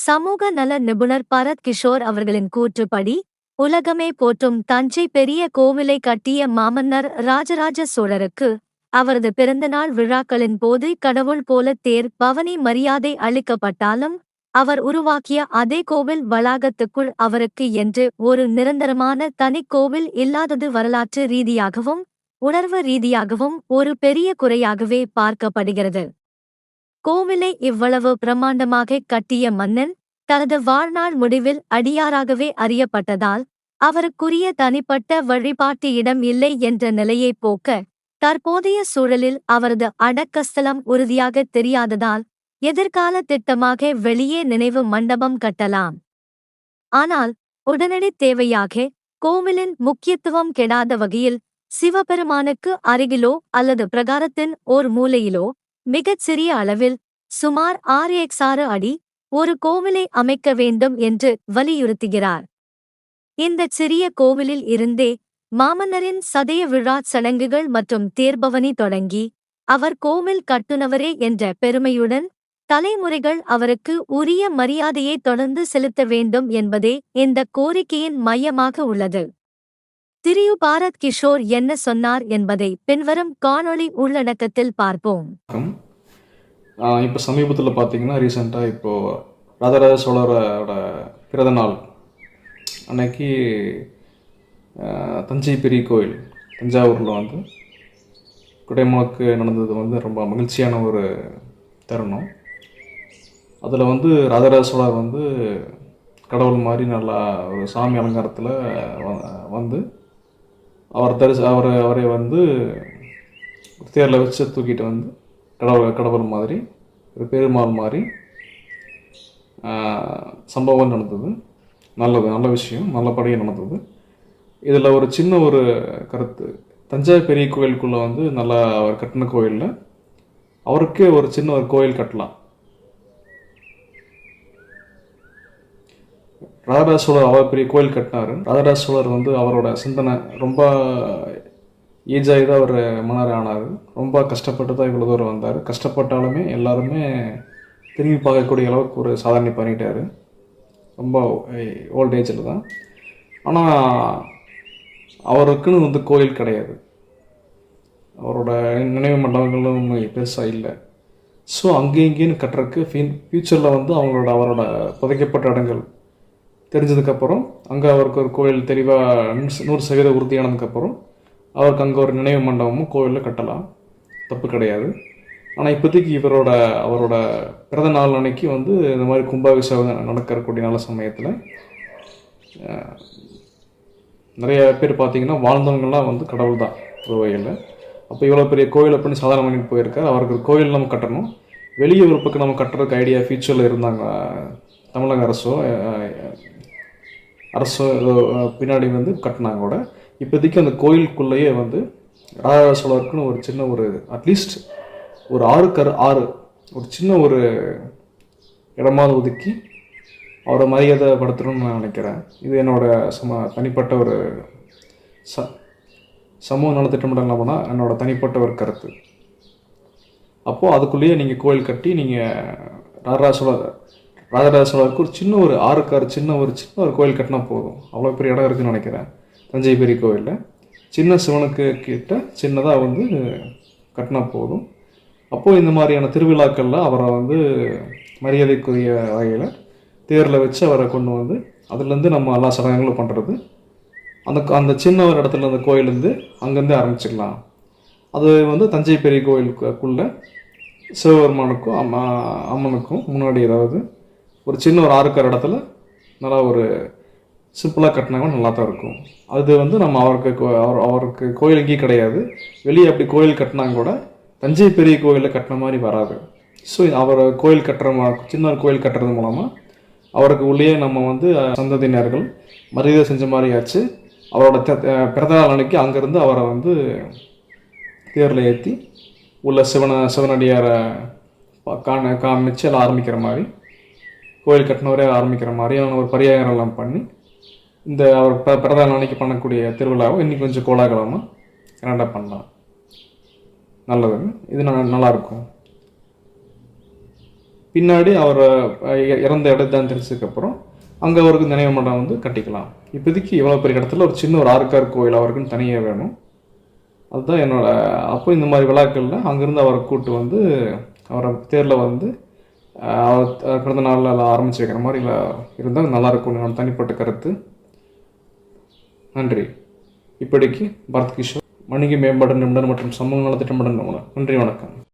சமூக நல நிபுணர் பரத் கிஷோர் அவர்களின் கூற்றுப்படி உலகமே போற்றும் தஞ்சை பெரிய கோவிலை கட்டிய மாமன்னர் ராஜராஜ சோழருக்கு அவரது பிறந்தநாள் விழாக்களின் போது கடவுள் போல தேர் பவனி மரியாதை அளிக்கப்பட்டாலும் அவர் உருவாக்கிய அதே கோவில் வளாகத்துக்குள் அவருக்கு என்று ஒரு நிரந்தரமான தனிக்கோவில் இல்லாதது வரலாற்று ரீதியாகவும் உணர்வு ரீதியாகவும் ஒரு பெரிய குறையாகவே பார்க்கப்படுகிறது. கோவிலை இவ்வளவு பிரம்மாண்டமாக கட்டிய மன்னன் தனது வாழ்நாள் முடிவில் அடியாராகவே அறியப்பட்டதால் அவருக்குரிய தனிப்பட்ட வழிபாட்டு இடம் இல்லை என்ற நிலையை போக்க தற்போதைய சூழலில் அவரது அடக்கஸ்தலம் உறுதியாக தெரியாததால் எதிர்கால திட்டமாக வெளியே நினைவு மண்டபம் கட்டலாம். ஆனால் உடனடி தேவையாக கோவிலின் முக்கியத்துவம் கெடாத வகையில் சிவபெருமானுக்கு அருகிலோ அல்லது பிரகாரத்தின் ஓர் மூலையிலோ மிகச் சிறிய அளவில் சுமார் ஆறு எக்ஸ் ஆறு அடி ஒரு கோவிலை அமைக்க வேண்டும் என்று வலியுறுத்துகிறார். இந்த சிறிய கோவிலில் இருந்தே மாமன்னரின் சதய விழா சடங்குகள் மற்றும் தேர்பவனி தொடங்கி அவர் கோவில் கட்டுனவரே என்ற பெருமையுடன் தலைமுறைகள் அவருக்கு உரிய மரியாதையை தொடர்ந்து செலுத்த வேண்டும் என்பதே இந்த கோரிக்கையின் மையமாக உள்ளது. திரியு பாரத் கிஷோர் என்ன சொன்னார் என்பதை பின்வரும் காணொளி உள்ளடக்கத்தில் பார்ப்போம். இப்போ சமீபத்தில் பார்த்தீங்கன்னா ரீசெண்டாக இப்போது ராஜராஜ சோழரோட பிறந்த நாள். அன்னைக்கு தஞ்சை பெரிய கோயில் தஞ்சாவூரில் வந்து குடைமுழக்கு நடந்தது வந்து ரொம்ப மகிழ்ச்சியான ஒரு தருணம். அதில் வந்து ராஜராஜ சோழர் வந்து கடவுள் மாதிரி நல்லா ஒரு சாமி அலங்காரத்தில் வந்து அவர் தரிசி அவரை அவரை வந்து தேரில் வச்சு தூக்கிட்டு வந்து கடவுள் கடவுள் மாதிரி ஒரு பெருமாள் மாதிரி சம்பவம் நடந்தது. நல்லது நல்ல விஷயம் நல்லபடியாக நடந்தது. இதில் ஒரு சின்ன ஒரு கருத்து. தஞ்சாவூர் பெரிய கோயிலுக்குள்ளே வந்து நல்லா அவர் கட்டின கோயிலில் அவருக்கே ஒரு சின்ன ஒரு கோயில் கட்டலாம். ராதராஜ சோழர் அவர் பெரிய கோயில் கட்டினாரு. ராதராஜ சோழர் வந்து அவரோட சிந்தனை ரொம்ப ஏஜ் தான் அவர் மன்னர் ஆனார். ரொம்ப கஷ்டப்பட்டு தான் இவ்வளோ தூரம் வந்தார். கஷ்டப்பட்டாலுமே எல்லாருமே திரும்பி பார்க்கக்கூடிய அளவுக்கு ஒரு சாதனை பண்ணிட்டார். ரொம்ப ஓல்ட் ஏஜில் தான். ஆனால் அவருக்குன்னு வந்து கோயில் கிடையாது. அவரோட நினைவு மண்டபங்களும் பெருசாக இல்லை. ஸோ அங்கேயும் இங்கேயும் கட்டுறதுக்கு ஃபின் ஃப்யூச்சரில் வந்து அவங்களோட அவரோட புதைக்கப்பட்ட இடங்கள் தெரிஞ்சதுக்கப்புறம் அங்கே அவருக்கு ஒரு கோயில் தெளிவாக நூறு சதவீத உறுதியானதுக்கப்புறம் அவருக்கு அங்கே ஒரு நினைவு மண்டபமும் கோயிலில் கட்டலாம். தப்பு கிடையாது. ஆனால் இப்போதைக்கு இவரோட அவரோட பிறந்த நாள் அன்னைக்கு வந்து இந்த மாதிரி கும்பாபிஷேகம் நடக்கக்கூடிய நல்ல சமயத்தில் நிறைய பேர் பார்த்தீங்கன்னா வாழ்ந்தவங்கள்லாம் வந்து கடவுள் தான் ஒரு வகையில். அப்போ இவ்வளோ பெரிய கோயில் அப்படின்னு சாதாரண பண்ணிட்டு போயிருக்காரு. அவருக்கு ஒரு கோயில் நம்ம கட்டணும். வெளியே ஒரு பக்கம் நம்ம கட்டுறதுக்கு ஐடியா ஃபியூச்சரில் இருந்தாங்க தமிழக அரசோ அரசு பின்னாடி வந்து கட்டினாங்க கூட இப்போதைக்கு அந்த கோயிலுக்குள்ளேயே வந்து ராஜராஜ சோழருக்குன்னு ஒரு சின்ன ஒரு அட்லீஸ்ட் ஒரு ஆறு கரு ஆறு ஒரு சின்ன ஒரு இடமாவது ஒதுக்கி அவரை மரியாதை படுத்தணும்னு நான் நினைக்கிறேன். இது என்னோட சம தனிப்பட்ட ஒரு ச சமூக நலத்திட்டமிடல் இல்லாமல்னா என்னோட தனிப்பட்ட ஒரு கருத்து. அப்போது அதுக்குள்ளேயே நீங்கள் கோயில் கட்டி நீங்கள் ராஜராஜ சோழர் ராஜராஜ சோழருக்கு ஒரு சின்ன ஒரு ஆறுக்கார் சின்ன ஒரு சின்ன ஒரு கோயில் கட்டினா போதும். அவ்வளோ பெரிய இடம் இருக்குன்னு நினைக்கிறேன். தஞ்சை பெரிய கோயிலில். சின்ன சிவனுக்கு கிட்ட சின்னதாக வந்து கட்டினா போதும். அப்போது இந்த மாதிரியான திருவிழாக்களில் அவரை வந்து மரியாதைக்குரிய வகையில் தேரில் வச்சு அவரை கொண்டு வந்து அதுலேருந்து நம்ம எல்லா சடங்குகளும் பண்ணுறது அந்த அந்த சின்ன ஒரு இடத்துல அந்த கோயிலேருந்து அங்கேருந்து ஆரம்பிச்சிடலாம் அது வந்து தஞ்சை பெரிய கோயிலுக்குள்ளே சிவபெருமானுக்கும் அம்மா அம்மனுக்கும் முன்னாடி ஏதாவது ஒரு சின்ன ஒரு ஆறுக்கார இடத்துல நல்லா ஒரு சிம்பிளாக கட்டினாங்கன்னா நல்லா தான் இருக்கும். அது வந்து நம்ம அவருக்கு கோ- அவர் அவருக்கு கோயில் எங்கேயும் கிடையாது. வெளியே அப்படி கோயில் கட்டினாங்க கூட தஞ்சை பெரிய கோயிலில் கட்டின மாதிரி வராது. ஸோ அவர் கோயில் கட்டுற மா- சின்ன ஒரு கோயில் கட்டுறது மூலமாக அவருக்கு உள்ளே நம்ம வந்து சந்ததியினர்கள் மரியாதை செஞ்ச மாதிரி ஆச்சு. அவரோட த- பிறந்தநாள் அன்னைக்கு அங்கேருந்து அவரை வந்து தேரில் ஏற்றி உள்ள சிவன சிவனடியாரை பா- காண காமிச்சு எல்லாம் ஆரம்பிக்கிற மாதிரி கோயில் கட்டினவரே ஆரம்பிக்கிற மாதிரியான ஒரு பரிகாரம் எல்லாம் பண்ணி இந்த அவர் ப பிரதான அன்னைக்கு பண்ணக்கூடிய திருவிழாவை இன்றைக்கி கொஞ்சம் கோலாகலமாக கிராண்டாக பண்ணலாம். நல்லது. இது ந- பின்னாடி அவர் இறந்த இடத்தான் தெரிஞ்சதுக்கப்புறம் அங்கே அவருக்கு நினைவு மண்டபம் வந்து கட்டிக்கலாம். இப்போதைக்கு இவ்வளோ பெரிய இடத்துல ஒரு சின்ன ஒரு ஆறுக்கார் கோயில் அவருக்குன்னு தனியாக வேணும். அதுதான் என்னோட அப்போ இந்த மாதிரி விழாக்களில் அங்கேருந்து அவரை கூட்டு வந்து அவரை தேரில் வந்து பிறந்த நாளில் எல்லாம் வைக்கிற மாதிரி இருந்தால் நல்லா இருக்கும். என்னோட தனிப்பட்ட கருத்து. நன்றி. இப்படிக்கு பரத் கிஷோர். வணிக மேம்பாடு நிபுணர் மற்றும் சமூக நல நிபுணர் நன்றி வணக்கம்.